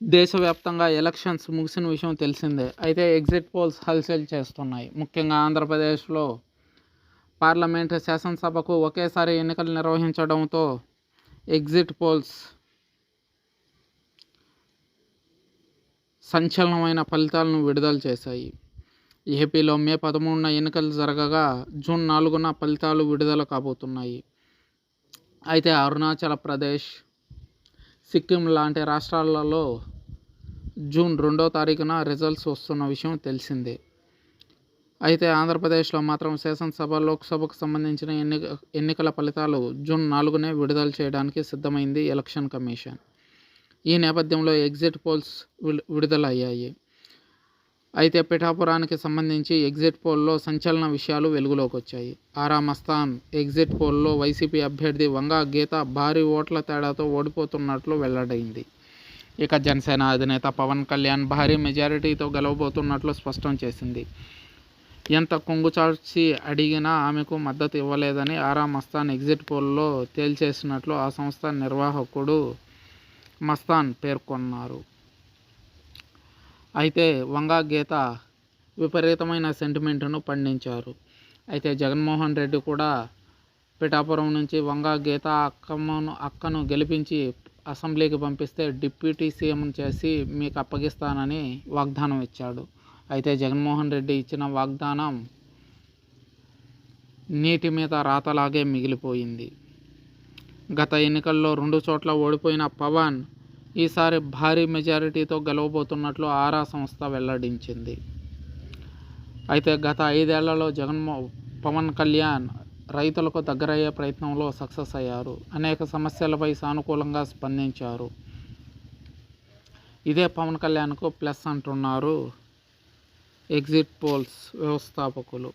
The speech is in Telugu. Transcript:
దేశవ్యాప్తంగా ఎలక్షన్స్ ముగిసిన విషయం తెలిసిందే. అయితే ఎగ్జిట్ పోల్స్ హల్చల్ చేస్తున్నాయి. ముఖ్యంగా ఆంధ్రప్రదేశ్లో పార్లమెంట్ శాసనసభకు ఒకేసారి ఎన్నికలు నిర్వహించడంతో ఎగ్జిట్ పోల్స్ సంచలనమైన ఫలితాలను విడుదల చేశాయి. ఏపీలో మే పదమూడున ఎన్నికలు జరగగా జూన్ నాలుగున ఫలితాలు విడుదల కాబోతున్నాయి. అయితే అరుణాచల్ ప్రదేశ్ సిక్కిం లాంటి రాష్ట్రాలలో జూన్ రెండో తారీఖున రిజల్ట్స్ వస్తున్న విషయం తెలిసిందే. అయితే ఆంధ్రప్రదేశ్లో మాత్రం శాసనసభ లోక్సభకు సంబంధించిన ఎన్నిక ఎన్నికల ఫలితాలు జూన్ నాలుగునే విడుదల చేయడానికి సిద్ధమైంది ఎలక్షన్ కమిషన్. ఈ నేపథ్యంలో ఎగ్జిట్ పోల్స్ విడుదలయ్యాయి. అయితే పిఠాపురానికి సంబంధించి ఎగ్జిట్ పోల్లో సంచలన విషయాలు వెలుగులోకి వచ్చాయి ఆరా మస్తాన్ ఎగ్జిట్ పోల్లో వైసీపీ అభ్యర్థి వంగా గీత భారీ ఓట్ల తేడాతో ఓడిపోతున్నట్లు వెల్లడైంది. ఇక జనసేన అధినేత పవన్ కళ్యాణ్ భారీ మెజారిటీతో గెలవబోతున్నట్లు స్పష్టం చేసింది. ఎంత కొంగుచార్చి అడిగినా ఆమెకు మద్దతు ఇవ్వలేదని ఆరా మస్తాన్ ఎగ్జిట్ పోల్లో తేల్చేసినట్లు ఆ సంస్థ నిర్వాహకుడు మస్తాన్ పేర్కొన్నారు. అయితే వంగా గీత విపరీతమైన సెంటిమెంట్ను పండించారు. అయితే జగన్మోహన్ రెడ్డి కూడా పిఠాపురం నుంచి వంగా గీత అక్కమ్మను అక్కను గెలిపించి అసెంబ్లీకి పంపిస్తే డిప్యూటీ సీఎం చేసి మీకు అప్పగిస్తానని వాగ్దానం ఇచ్చాడు. అయితే జగన్మోహన్ రెడ్డి ఇచ్చిన వాగ్దానం నీటి మీద రాతలాగే మిగిలిపోయింది. గత ఎన్నికల్లో రెండు చోట్ల ఓడిపోయిన పవన్ ఈసారి భారీ మెజారిటీతో గెలవబోతున్నట్లు ఆరా సంస్థ వెల్లడించింది. అయితే గత ఐదేళ్ళలో జగన్మో పవన్ కళ్యాణ్ రైతులకు దగ్గరయ్యే ప్రయత్నంలో సక్సెస్ అయ్యారు. అనేక సమస్యలపై సానుకూలంగా స్పందించారు. ఇదే పవన్ కళ్యాణ్కు ప్లస్ అంటున్నారు ఎగ్జిట్ పోల్స్ వ్యవస్థాపకులు.